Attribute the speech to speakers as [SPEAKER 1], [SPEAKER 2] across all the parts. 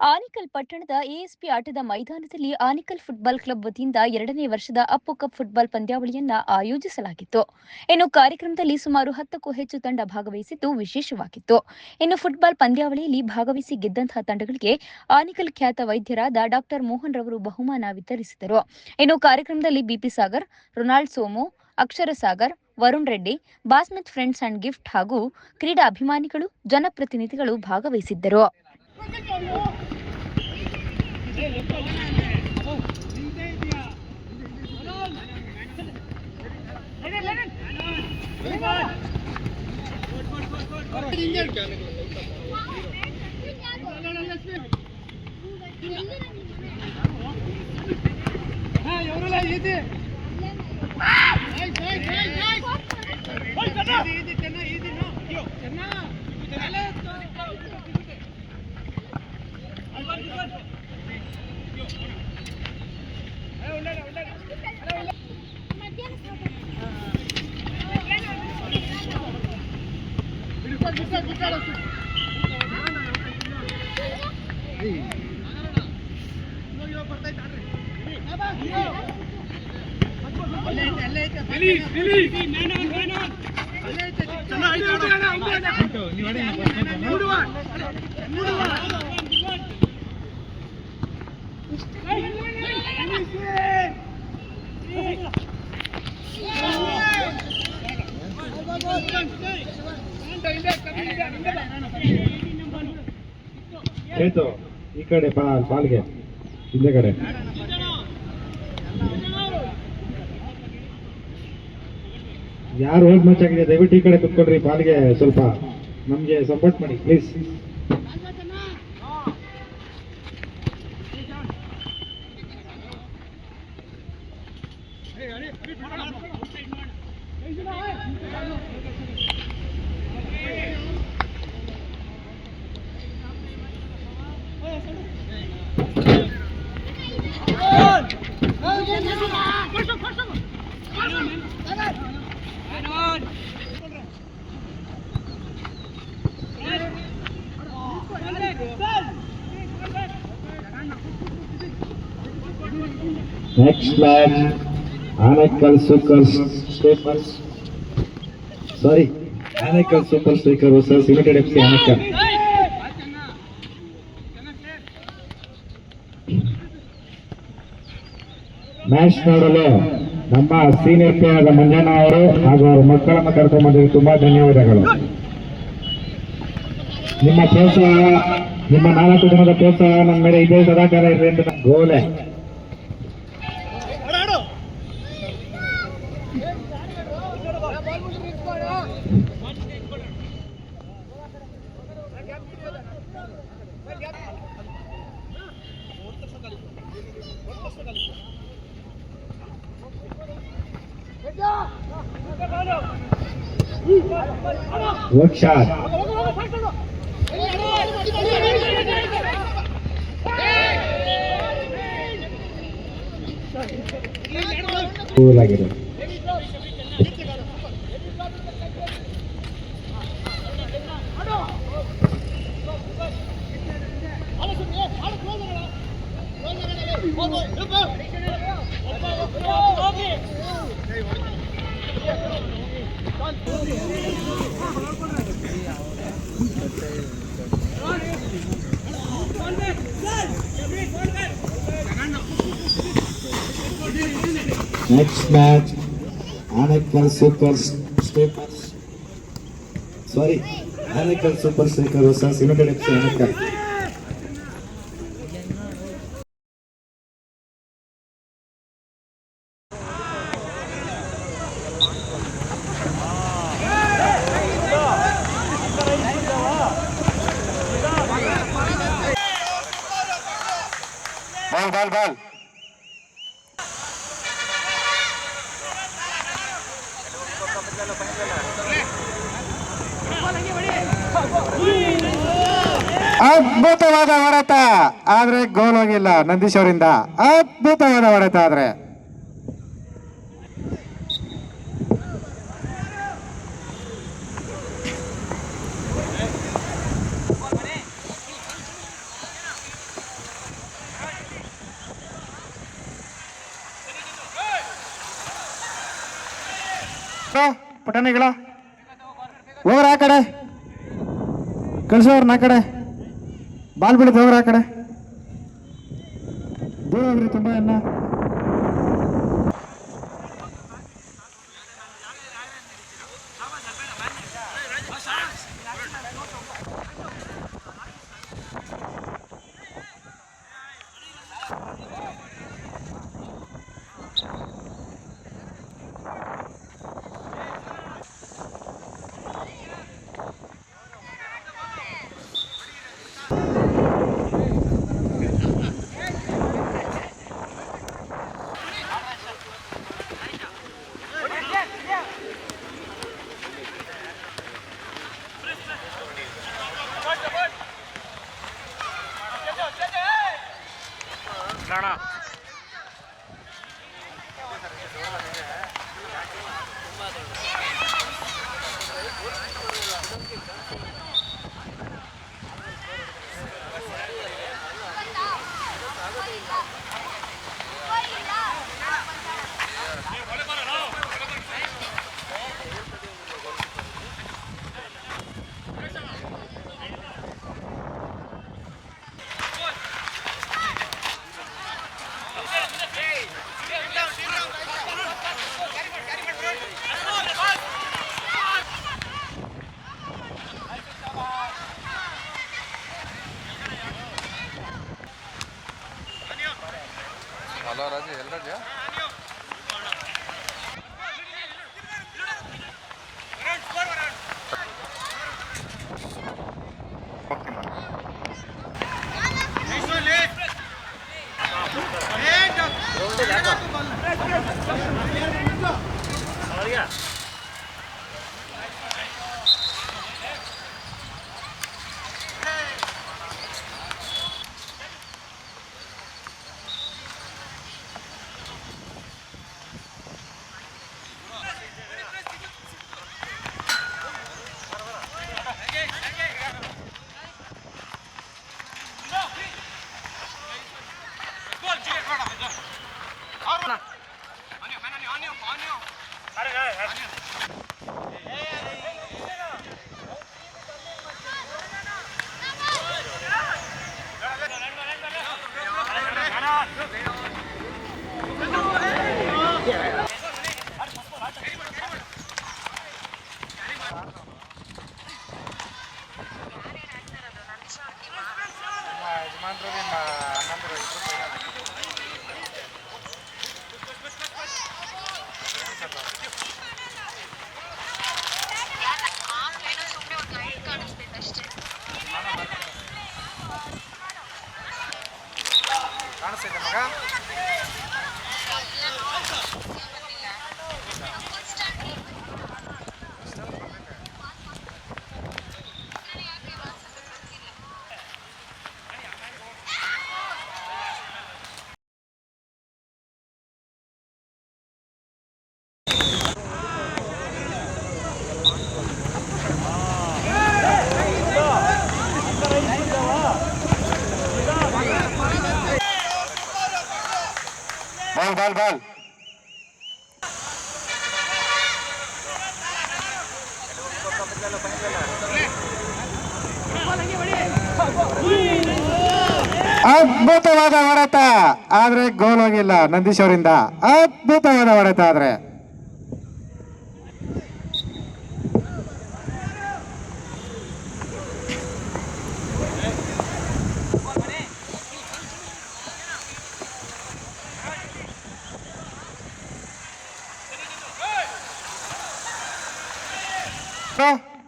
[SPEAKER 1] ಆನಿಕಲ್ ಪಟ್ಟಣದ ಎಎಸ್ಪಿ ಆಟದ ಮೈದಾನದಲ್ಲಿ ಆನಿಕಲ್ ಫುಟ್ಬಾಲ್ ಕ್ಲಬ್ ವತಿಯಿಂದ ಎರಡನೇ ವರ್ಷದ ಅಪ್ಪು ಕಪ್ ಫುಟ್ಬಾಲ್ ಪಂದ್ಯಾವಳಿಯನ್ನ ಆಯೋಜಿಸಲಾಗಿತ್ತು. ಇನ್ನು ಕಾರ್ಯಕ್ರಮದಲ್ಲಿ ಸುಮಾರು ಹತ್ತಕ್ಕೂ ಹೆಚ್ಚು ತಂಡ ಭಾಗವಹಿಸಿದ್ದು ವಿಶೇಷವಾಗಿತ್ತು. ಇನ್ನು ಫುಟ್ಬಾಲ್ ಪಂದ್ಯಾವಳಿಯಲ್ಲಿ ಭಾಗವಹಿಸಿ ಗೆದ್ದಂತಹ ತಂಡಗಳಿಗೆ ಆನಿಕಲ್ ಖ್ಯಾತ ವೈದ್ಯರಾದ ಡಾಕ್ಟರ್ ಮೋಹನ್ ರವರು ಬಹುಮಾನ ವಿತರಿಸಿದರು. ಇನ್ನು ಕಾರ್ಯಕ್ರಮದಲ್ಲಿ B P Sagar, Ronald Somu, Akshara Sagar, Varun Reddy, Basmith friends and gift ಹಾಗೂ ಕ್ರೀಡಾ ಅಭಿಮಾನಿಗಳು, ಜನಪ್ರತಿನಿಧಿಗಳು ಭಾಗವಹಿಸಿದ್ದರು. ఎవరు ఇది Hey!
[SPEAKER 2] ಚೇತು ಈ ಕಡೆ ಬಾ, ಬಾಲ್ಗೆ, ಹಿಂದೆ ಕಡೆ. ಯಾರು ಹೋಗಿ ಮಚ್ಚಾಗಿದೆ ದಯವಿಟ್ಟು ಈ ಕಡೆ ಕುತ್ಕೊಳ್ರಿ, ಬಾಲ್ಗೆ ಸ್ವಲ್ಪ ನಮ್ಗೆ ಸಪೋರ್ಟ್ ಮಾಡಿ please next match Anekal Super Steppers sorry Anekal Super Striker versus United F Anakal. Match ನೋಡಲು ನಮ್ಮ ಸೀನಿಯರ್ ಪ್ಲೇಯರ್ ಮಂಜಣ್ಣ ಅವರು ಹಾಗೂ ಅವರ ಮಕ್ಕಳನ್ನು ಕರ್ಕೊಂಡು ಬಂದಿದ್ದು ತುಂಬಾ ಧನ್ಯವಾದಗಳು ನಿಮ್ಮ ಪ್ರೋತ್ಸಾಹ, ನಿಮ್ಮ ನಾಲ್ಕು ಜನದ ಪ್ರೋತ್ಸಾಹ ನಮ್ಮ ಮೇಲೆ ಇದೇ ಸದಾಕಾರ ಇರಲಿ ಅಂತ ನನ್ನ ಗೋಲೆ ವರ್ಕ್ ಶಾಟ್ ಕೂಲ್ ಆಗಿದೆ Next next match Anekal Super Steppers Sorry, Anekal Super Striker Sorry, United Super Anekal ಆಗಿಲ್ಲ ನಂದೀಶ್ ಅವರಿಂದ. ಅದ್ಭುತವಾದ ಹೊಡೆತ ಆದ್ರೆ. ಪಟಣಿಗಳ. ಹೋಗ್ರ ಆ ಕಡೆ. ಕಳಿಸೋರ್ನ ಆ ಕಡೆ. ಬಾಲ್ ಬಿಡುತ್ತೆ ಹೋಗ್ರ ಆ ಕಡೆ. Добре, то.
[SPEAKER 3] 여러 가지 여러
[SPEAKER 2] 가지야? ಅದ್ಭುತವಾದ ಹೊಡೆತ ಆದ್ರೆ ಗೋಲ್ ಹೋಗಿಲ್ಲ ನಂದೀಶ್ ಅವರಿಂದ. ಅದ್ಭುತವಾದ ಹೊಡೆತ ಆದ್ರೆ.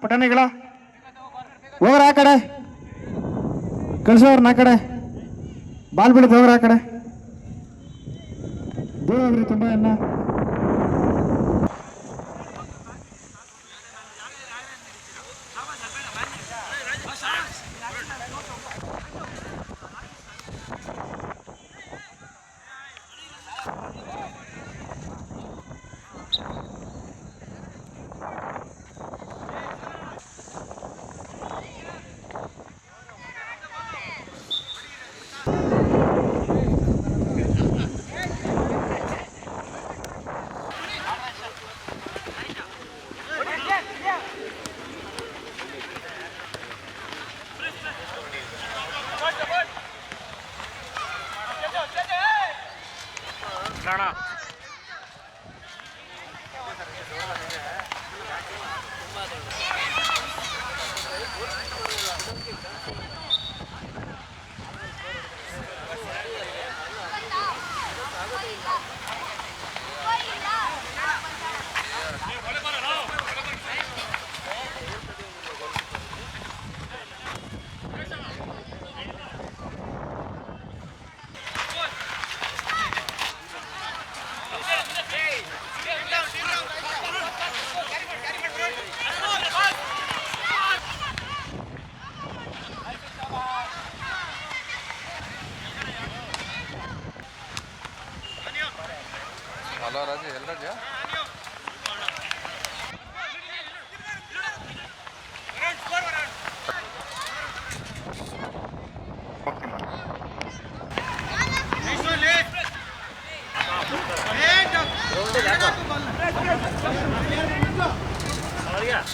[SPEAKER 2] ಪಟಾಣಿಗಳ. ಹೋಗ್ರ ಆ ಕಡೆ. ಕಳಿಸೋರ್ನ ಆ ಕಡೆ. ಬಾಲ್ ಬಿಡಿದ್ ಹೋಗ್ರ ಆ ಕಡೆ. ಹೋಗ್ರಿ ತುಂಬ ಎನ್ನ
[SPEAKER 4] Yeah.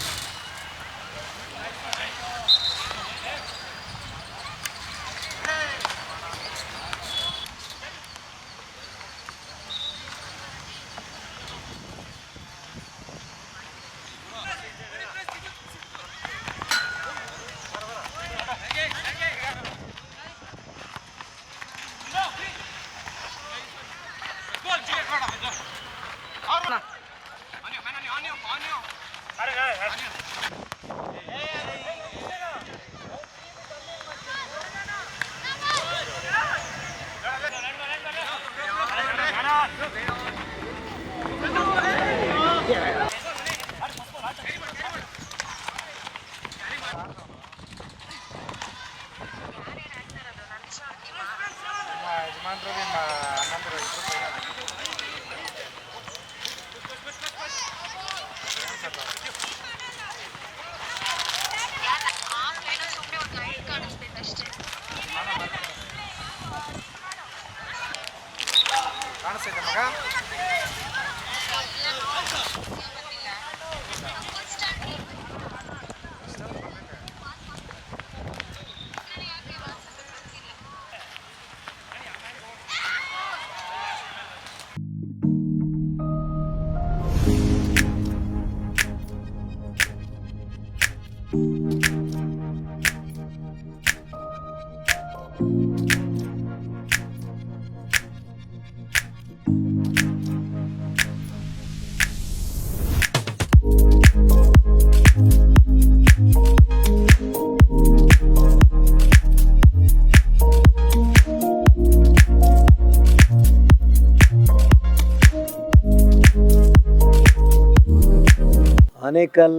[SPEAKER 5] ಆನೇಕಲ್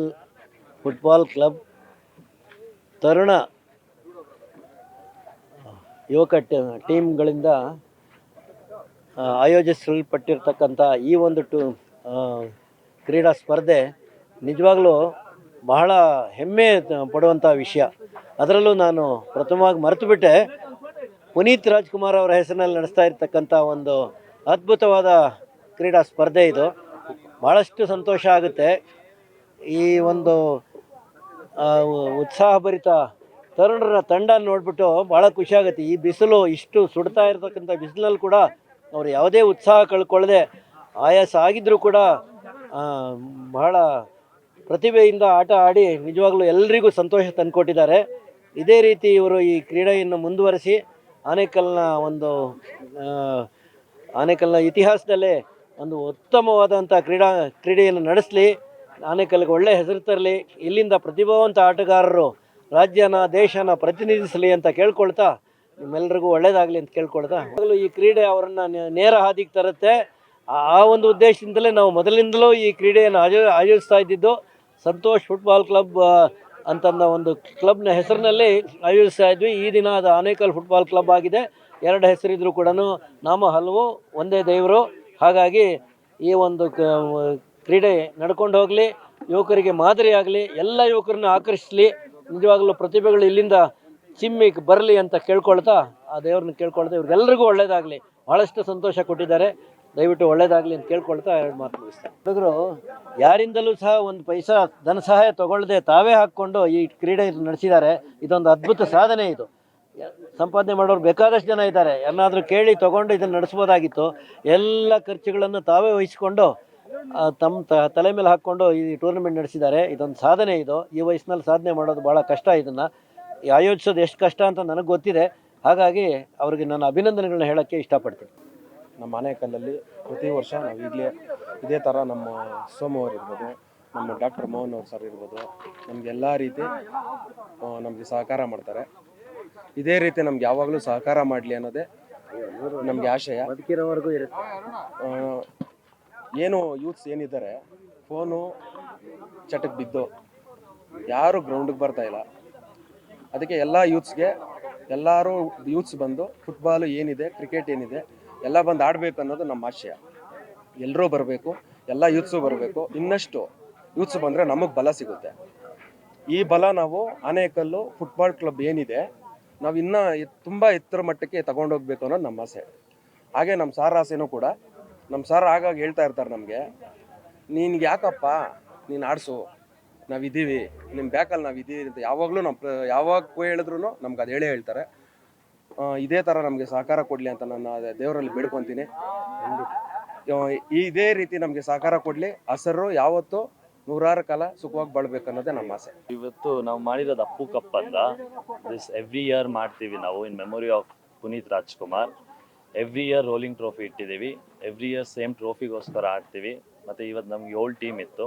[SPEAKER 5] ಫುಟ್ಬಾಲ್ ಕ್ಲಬ್ ತರುಣ ಯುವಕ ಟೀಮ್ಗಳಿಂದ ಆಯೋಜಿಸಲ್ಪಟ್ಟಿರ್ತಕ್ಕಂಥ ಈ ಒಂದು ಟು ಕ್ರೀಡಾ ಸ್ಪರ್ಧೆ ನಿಜವಾಗ್ಲೂ ಬಹಳ ಹೆಮ್ಮೆ ಪಡುವಂಥ ವಿಷಯ. ಅದರಲ್ಲೂ ನಾನು ಪ್ರಥಮವಾಗಿ ಮರೆತುಬಿಟ್ಟೆ. ಪುನೀತ್ ರಾಜ್ಕುಮಾರ್ ಅವರ ಹೆಸರಿನಲ್ಲಿ ನಡೆಸ್ತಾ ಇರ್ತಕ್ಕಂಥ ಒಂದು ಅದ್ಭುತವಾದ ಕ್ರೀಡಾ ಸ್ಪರ್ಧೆ ಇದು. ಭಾಳಷ್ಟು ಸಂತೋಷ ಆಗುತ್ತೆ. ಈ ಒಂದು ಉತ್ಸಾಹಭರಿತ ತರುಣರ ತಂಡ ನೋಡಿಬಿಟ್ಟು ಭಾಳ ಖುಷಿಯಾಗುತ್ತೆ ಈ ಬಿಸಿಲು ಇಷ್ಟು ಸುಡ್ತಾ ಇರತಕ್ಕಂಥ ಬಿಸಿಲಲ್ಲಿ ಕೂಡ ಅವರು ಯಾವುದೇ ಉತ್ಸಾಹ ಕಳ್ಕೊಳ್ಳದೆ ಆಯಾಸ ಆಗಿದ್ದರೂ ಕೂಡ ಬಹಳ ಪ್ರತಿಭೆಯಿಂದ ಆಟ ಆಡಿ ನಿಜವಾಗ್ಲೂ ಎಲ್ರಿಗೂ ಸಂತೋಷ ತಂದುಕೊಟ್ಟಿದ್ದಾರೆ. ಇದೇ ರೀತಿ ಇವರು ಈ ಕ್ರೀಡೆಯನ್ನು ಮುಂದುವರಿಸಿ ಆನೇಕಲ್ನ ಒಂದು ಆನೇಕಲ್ನ ಇತಿಹಾಸದಲ್ಲೇ ಒಂದು ಉತ್ತಮವಾದಂಥ ಕ್ರೀಡಾ, ಕ್ರೀಡೆಯನ್ನು ನಡೆಸಲಿ. ಆನೇಕಲ್ಗೆ ಒಳ್ಳೆ ಹೆಸರು ತರಲಿ, ಇಲ್ಲಿಂದ ಪ್ರತಿಭಾವಂತ ಆಟಗಾರರು ರಾಜ್ಯನ, ದೇಶನ ಪ್ರತಿನಿಧಿಸಲಿ ಅಂತ ಕೇಳ್ಕೊಳ್ತಾ ನಿಮ್ಮೆಲ್ಲರಿಗೂ ಒಳ್ಳೇದಾಗಲಿ ಅಂತ ಕೇಳ್ಕೊಳ್ತಾ. ಮೊದಲು ಈ ಕ್ರೀಡೆ ಅವರನ್ನು ನೇರ ಹಾದಿಗೆ ತರುತ್ತೆ. ಆ ಒಂದು ಉದ್ದೇಶದಿಂದಲೇ ನಾವು ಮೊದಲಿಂದಲೂ ಈ ಕ್ರೀಡೆಯನ್ನು ಆಯೋ ಆಯೋಜಿಸ್ತಾ ಇದ್ದಿದ್ದು. ಸಂತೋಷ್ ಫುಟ್ಬಾಲ್ ಕ್ಲಬ್ ಅಂತಂದ ಒಂದು ಕ್ಲಬ್ನ ಹೆಸರಿನಲ್ಲಿ ಆಯೋಜಿಸ್ತಾ ಇದ್ವಿ. ಈ ದಿನ ಅದು ಆನೇಕಲ್ ಫುಟ್ಬಾಲ್ ಕ್ಲಬ್ ಆಗಿದೆ. ಎರಡು ಹೆಸರಿದ್ರು ಕೂಡ ನಾಮ ಹಲವು, ಒಂದೇ ದೇವರು. ಹಾಗಾಗಿ ಈ ಒಂದು ಕ್ರೀಡೆ ನಡ್ಕೊಂಡು ಹೋಗಲಿ, ಯುವಕರಿಗೆ ಮಾದರಿಯಾಗಲಿ ಎಲ್ಲ ಯುವಕರನ್ನ ಆಕರ್ಷಿಸಲಿ, ನಿಜವಾಗಲೂ ಪ್ರತಿಭೆಗಳು ಇಲ್ಲಿಂದ ಚಿಮ್ಮಿ ಬರಲಿ ಅಂತ ಕೇಳ್ಕೊಳ್ತಾ, ಆ ದೇವ್ರನ್ನ ಕೇಳ್ಕೊಳ್ತಾ ಇವ್ರಿಗೆಲ್ರಿಗೂ ಒಳ್ಳೇದಾಗಲಿ. ಭಾಳಷ್ಟು ಸಂತೋಷ ಕೊಟ್ಟಿದ್ದಾರೆ. ದಯವಿಟ್ಟು ಒಳ್ಳೇದಾಗಲಿ ಅಂತ ಕೇಳ್ಕೊಳ್ತಾ ಎರಡು ಮಾತು ಮುಗಿಸ್ತಾರೆ ಯಾರಿಂದಲೂ ಸಹ ಒಂದು ಪೈಸಾ, ಧನ ಸಹಾಯ ತಗೊಳ್ಳದೆ ತಾವೇ ಹಾಕ್ಕೊಂಡು ಈ ಕ್ರೀಡೆ ನಡೆಸಿದ್ದಾರೆ. ಇದೊಂದು ಅದ್ಭುತ ಸಾಧನೆ ಇದು. ಸಂಪಾದನೆ ಮಾಡೋರು ಬೇಕಾದಷ್ಟು ಜನ ಇದ್ದಾರೆ. ಏನಾದರೂ ಕೇಳಿ ತೊಗೊಂಡು ಇದನ್ನು ನಡೆಸ್ಬೋದಾಗಿತ್ತು. ಎಲ್ಲ ಖರ್ಚುಗಳನ್ನು ತಾವೇ ವಹಿಸ್ಕೊಂಡು ತಮ್ಮ ತ- ತಲೆ ಮೇಲೆ ಹಾಕ್ಕೊಂಡು ಈ ಟೂರ್ನಮೆಂಟ್ ನಡೆಸಿದ್ದಾರೆ. ಇದೊಂದು ಸಾಧನೆ ಇದು. ಈ ವಯಸ್ಸಿನಲ್ಲಿ ಸಾಧನೆ ಮಾಡೋದು ಭಾಳ ಕಷ್ಟ ಇದನ್ನು. ಆಯೋಜಿಸೋದು ಎಷ್ಟು ಕಷ್ಟ ಅಂತ ನನಗೆ ಗೊತ್ತಿದೆ. ಹಾಗಾಗಿ ಅವ್ರಿಗೆ ನಾನು ಅಭಿನಂದನೆಗಳನ್ನ ಹೇಳೋಕ್ಕೆ ಇಷ್ಟಪಡ್ತೀನಿ.
[SPEAKER 3] ನಮ್ಮ ಆನೇಕಲ್ಲಲ್ಲಿ ಪ್ರತಿ ವರ್ಷ ನಾವು ಈಗಲೇ ಇದೇ ಥರ ನಮ್ಮ ಸೋಮವಾರ ಇರ್ಬೋದು ನಮ್ಮ ಡಾಕ್ಟರ್ ಮೋಹನ್ ಅವ್ರು ಸರ್ ಇರ್ಬೋದು ನಮ್ಗೆ ಎಲ್ಲ ರೀತಿ ನಮಗೆ ಸಹಕಾರ ಮಾಡ್ತಾರೆ. ಇದೇ ರೀತಿ ನಮ್ಗೆ ಯಾವಾಗಲೂ ಸಹಕಾರ ಮಾಡಲಿ ಅನ್ನೋದೇ ನಮಗೆ ಆಶಯ.
[SPEAKER 5] ಬದುಕಿರೋವರೆಗೂ ಇರುತ್ತೆ.
[SPEAKER 3] ಆ, ಏನು ಯೂತ್ಸ್ ಏನಿದ್ದಾರೆ ಫೋನು ಚಟಕ್ಕೆ ಬಿದ್ದು, ಯಾರು ಗ್ರೌಂಡಿಗೆ ಬರ್ತಾ ಇಲ್ಲ. ಅದಕ್ಕೆ ಎಲ್ಲ ಯೂತ್ಸ್ಗೆ ಎಲ್ಲರೂ ಯೂತ್ಸ್ ಬಂದು ಫುಟ್ಬಾಲು ಏನಿದೆ ಕ್ರಿಕೆಟ್ ಏನಿದೆ, ಎಲ್ಲ ಬಂದು ಆಡಬೇಕು ಅನ್ನೋದು ನಮ್ಮ ಆಶಯ. ಎಲ್ಲರೂ ಬರಬೇಕು, ಎಲ್ಲ ಯೂತ್ಸು ಬರಬೇಕು. ಇನ್ನಷ್ಟು ಯೂತ್ಸ್ ಬಂದರೆ ನಮಗೆ ಬಲ ಸಿಗುತ್ತೆ. ಈ ಬಲ ನಾವು ಆನೇಕಲ್ಲು ಫುಟ್ಬಾಲ್ ಕ್ಲಬ್ ಏನಿದೆ, ನಾವು ಇನ್ನೂ ತುಂಬ ಎತ್ತರ ಮಟ್ಟಕ್ಕೆ ತಗೊಂಡೋಗ್ಬೇಕು ಅನ್ನೋದು ನಮ್ಮ ಆಸೆ. ಹಾಗೆ ನಮ್ಮ ಸಾರಾಸೆನೂ ಕೂಡ ನಮ್ಮ ಸರ್ ಆಗಾಗ ಹೇಳ್ತಾ ಇರ್ತಾರೆ ನಮಗೆ, ನಿನ್ಗೆ ಯಾಕಪ್ಪ? ನೀನು ಆಡಿಸು. ನಾವಿದ್ದೀವಿ. ನಿಮ್ಮ ಬ್ಯಾಕಲ್ಲಿ ನಾವು ಇದ್ದೀವಿ ಅಂತ ಯಾವಾಗಲೂ ನಮ್ಮ ಯಾವಾಗ ಹೇಳಿದ್ರು ನಮ್ಗೆ ಅದು ಹೇಳೇ ಹೇಳ್ತಾರೆ. ಇದೇ ಥರ ನಮಗೆ ಸಹಕಾರ ಕೊಡಲಿ ಅಂತ ನಾನು ದೇವರಲ್ಲಿ ಬೇಡ್ಕೊತೀನಿ. ಇದೇ ರೀತಿ ನಮಗೆ ಸಹಕಾರ ಕೊಡಲಿ. ಹಸರು ಯಾವತ್ತು ನೂರಾರು ಕಾಲ ಸುಖವಾಗಿ ಬಾಳ್ಬೇಕು ಅನ್ನೋದೇ ನಮ್ಮ ಆಸೆ.
[SPEAKER 6] ಇವತ್ತು ನಾವು ಮಾಡಿರೋದು ಅಪ್ಪು ಕಪ್ ಅಂತ ದಿಸ್ ಎವ್ರಿ ಇಯರ್ ಮಾಡ್ತೀವಿ ನಾವು in memory of Puneeth Rajkumar. Every year rolling trophy ಇಟ್ಟಿದ್ದೀವಿ. ಎವ್ರಿ ಇಯರ್ ಸೇಮ್ ಟ್ರೋಫಿಗೋಸ್ಕರ ಆಡ್ತೀವಿ. ಮತ್ತು ಇವತ್ತು ನಮ್ಗೆ ಏಳು ಟೀಮ್ ಇತ್ತು.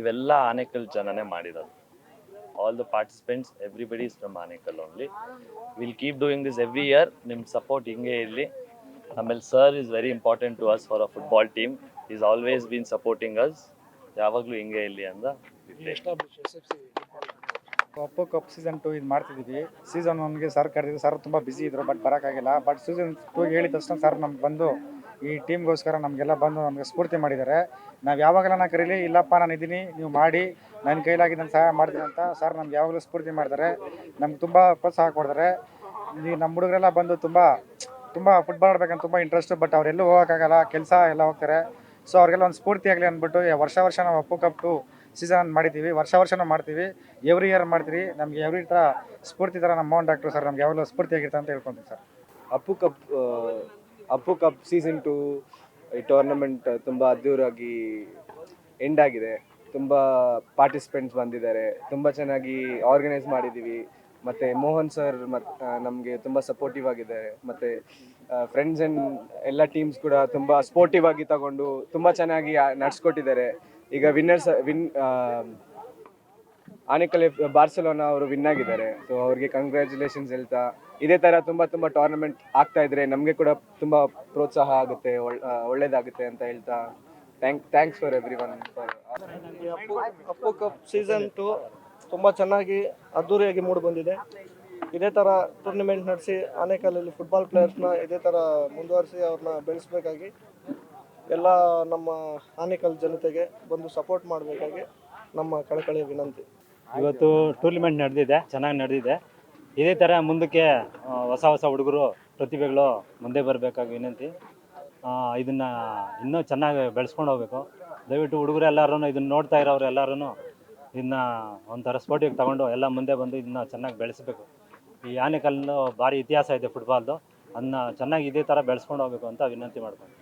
[SPEAKER 6] ಇವೆಲ್ಲ ಆನೇಕಲ್ ಜನನೇ ಮಾಡಿರೋದು. All the participants everybody is from Anekal only will keep doing this every year ನಿಮ್ಮ ಸಪೋರ್ಟ್ ಹಿಂಗೆ ಇರಲಿ. ಆಮೇಲೆ sir is very important to us for a football team is always been supporting us ಯಾವಾಗಲೂ ಹಿಂಗೆ ಇರಲಿ ಅಂತ.
[SPEAKER 7] ಅಪ್ಪು ಕಪ್ ಸೀಸನ್ ಟು ಇದು ಮಾಡ್ತಿದ್ದೀವಿ ಸೀಸನ್ ಒನ್ಗೆ ಸರ್ ಕರೆದಿದ್ದು ಸರ್ ತುಂಬ ಬಿಸಿ ಇದ್ರು ಬಟ್ ಬರೋಕ್ಕಾಗಿಲ್ಲ. ಬಟ್ ಸೀಸನ್ ಟೂ ಹೇಳಿದ ತಕ್ಷಣ ಸರ್ ನಮ್ಗೆ ಬಂದು, ಈ ಟೀಮ್ಗೋಸ್ಕರ ನಮಗೆಲ್ಲ ಬಂದು ನಮಗೆ ಸ್ಫೂರ್ತಿ ಮಾಡಿದ್ದಾರೆ. ನಾವು ಯಾವಾಗಲ ನಾ ಕರೀಲಿ, ಇಲ್ಲಪ್ಪ ನಾನು ಇದ್ದೀನಿ ನೀವು ಮಾಡಿ ನನ್ನ ಕೈಲಾಗಿದ್ದ ಸಹಾಯ ಮಾಡ್ತೀನಿ ಅಂತ ಸರ್ ನಮ್ಗೆ ಯಾವಾಗಲೂ ಸ್ಫೂರ್ತಿ ಮಾಡ್ತಾರೆ ನಮ್ಗೆ ತುಂಬ ಪ್ರೋತ್ಸಾಹ ಕೊಡ್ತಾರೆ. ಈ ನಮ್ಮ ಹುಡುಗರೆಲ್ಲ ಬಂದು ತುಂಬ ತುಂಬ ಫುಟ್ಬಾಲ್ ಆಡ್ಬೇಕಂತ ತುಂಬ ಇಂಟ್ರೆಸ್ಟು ಬಟ್ ಅವರೆಲ್ಲೂ ಹೋಗೋಕ್ಕಾಗಲ್ಲ, ಕೆಲಸ ಎಲ್ಲ ಹೋಗ್ತಾರೆ. ಸೊ ಅವ್ರಿಗೆಲ್ಲ ಒಂದು ಸ್ಫೂರ್ತಿ ಆಗಲಿ ಅಂದ್ಬಿಟ್ಟು ವರ್ಷ ವರ್ಷ ನಾವು ಅಪ್ಪು ಕಪ್ ಟು ಸೀಸನ್ ಮಾಡಿದ್ದೀವಿ, ವರ್ಷ ವರ್ಷನೂ ಮಾಡ್ತೀವಿ. ಎವ್ರಿ ಇಯರ್ ಮಾಡ್ತೀವಿ ನಮಗೆ ಎವ್ರಿ ಥರ ಸ್ಫೂರ್ತಿ ಥರ ನಮ್ಮ ಮೋಹನ್ ಡಾಕ್ಟರ್ ಸರ್ ನಮ್ಗೆ ಯಾವಾಗಲೂ ಸ್ಫೂರ್ತಿ ಆಗಿರ್ತಾರೆ ಅಂತ ಹೇಳ್ಕೊತೀವಿ sir
[SPEAKER 3] Appu cup Appu cup season two ಈ ಟೂರ್ನಮೆಂಟ್ ತುಂಬ ಅದ್ದೂರಾಗಿ ಎಂಡ್ ಆಗಿದೆ. ತುಂಬ ಪಾರ್ಟಿಸಿಪೆಂಟ್ಸ್ ಬಂದಿದ್ದಾರೆ. ತುಂಬ ಚೆನ್ನಾಗಿ ಆರ್ಗನೈಸ್ ಮಾಡಿದ್ದೀವಿ. ಮತ್ತು ಮೋಹನ್ ಸರ್ ಮತ್ತು ನಮಗೆ ತುಂಬ ಸಪೋರ್ಟಿವ್ ಆಗಿದ್ದಾರೆ. ಮತ್ತು ಫ್ರೆಂಡ್ಸ್ ಆ್ಯಂಡ್ ಎಲ್ಲ ಟೀಮ್ಸ್ ಕೂಡ ತುಂಬ ಸ್ಪೋರ್ಟಿವ್ ಆಗಿ ತಗೊಂಡು ತುಂಬ ಚೆನ್ನಾಗಿ ನಡ್ಸ್ಕೊಟ್ಟಿದ್ದಾರೆ. ಈಗ ವಿನ್ನರ್ಸ್ ವಿನ್ ಆನೆಕಲ್ ಬಾರ್ಸಲೋನಾ ಅವರು ವಿನ್ ಆಗಿದ್ದಾರೆ. ಸೊ ಅವ್ರಿಗೆ ಕಂಗ್ರ್ಯಾಚುಲೇಷನ್ಸ್ ಹೇಳ್ತಾ, ಇದೇ ಥರ ತುಂಬ ತುಂಬ ಟೂರ್ನಮೆಂಟ್ ಆಗ್ತಾ ಇದ್ರೆ ನಮಗೆ ಕೂಡ ತುಂಬ ಪ್ರೋತ್ಸಾಹ ಆಗುತ್ತೆ, ಒಳ್- ಒಳ್ಳೇದಾಗುತ್ತೆ ಅಂತ ಹೇಳ್ತಾ thank thanks for everyone
[SPEAKER 8] Appu cup season two ತುಂಬ ಚೆನ್ನಾಗಿ ಅದ್ದೂರಿಯಾಗಿ ಮೂಡಿ ಬಂದಿದೆ. ಇದೇ ಥರ ಟೂರ್ನಮೆಂಟ್ ನಡೆಸಿ ಆನೇಕಲ್ಲಲ್ಲಿ ಫುಟ್ಬಾಲ್ ಪ್ಲೇಯರ್ಸ್ನ ಇದೇ ಥರ ಮುಂದುವರಿಸಿ ಅವ್ರನ್ನ ಬೆಳೆಸಬೇಕಾಗಿ ಎಲ್ಲ ನಮ್ಮ ಆನೇಕಲ್ ಜನತೆಗೆ ಬಂದು ಸಪೋರ್ಟ್ ಮಾಡಬೇಕಾಗಿ ನಮ್ಮ ಕಳಕಳಿಯ ವಿನಂತಿ.
[SPEAKER 9] ಇವತ್ತು ಟೂರ್ನಿಮೆಂಟ್ ನಡೆದಿದೆ, ಚೆನ್ನಾಗಿ ನಡೆದಿದೆ. ಇದೇ ಥರ ಮುಂದಕ್ಕೆ ಹೊಸ ಹೊಸ ಹುಡುಗರು, ಪ್ರತಿಭೆಗಳು ಮುಂದೆ ಬರಬೇಕಾಗಿ ವಿನಂತಿ. ಇದನ್ನು ಇನ್ನೂ ಚೆನ್ನಾಗಿ ಬೆಳೆಸ್ಕೊಂಡು ಹೋಗ್ಬೇಕು. ದಯವಿಟ್ಟು ಹುಡುಗರು ಎಲ್ಲರೂ ಇದನ್ನು ನೋಡ್ತಾ ಇರೋರು ಎಲ್ಲರೂ ಇದನ್ನ ಒಂಥರ ಸ್ಪೋರ್ಟಿಗೆ ತಗೊಂಡು ಎಲ್ಲ ಮುಂದೆ ಬಂದು ಇದನ್ನ ಚೆನ್ನಾಗಿ ಬೆಳೆಸಬೇಕು. ಈ ಆನೆಕಲ್ಲು ಭಾರಿ ಇತಿಹಾಸ ಇದೆ ಫುಟ್ಬಾಲ್ದು ಅದನ್ನ ಚೆನ್ನಾಗಿ ಇದೇ ಥರ ಬೆಳೆಸ್ಕೊಂಡು ಹೋಗ್ಬೇಕು ಅಂತ ವಿನಂತಿ ಮಾಡ್ಕೊಂಡು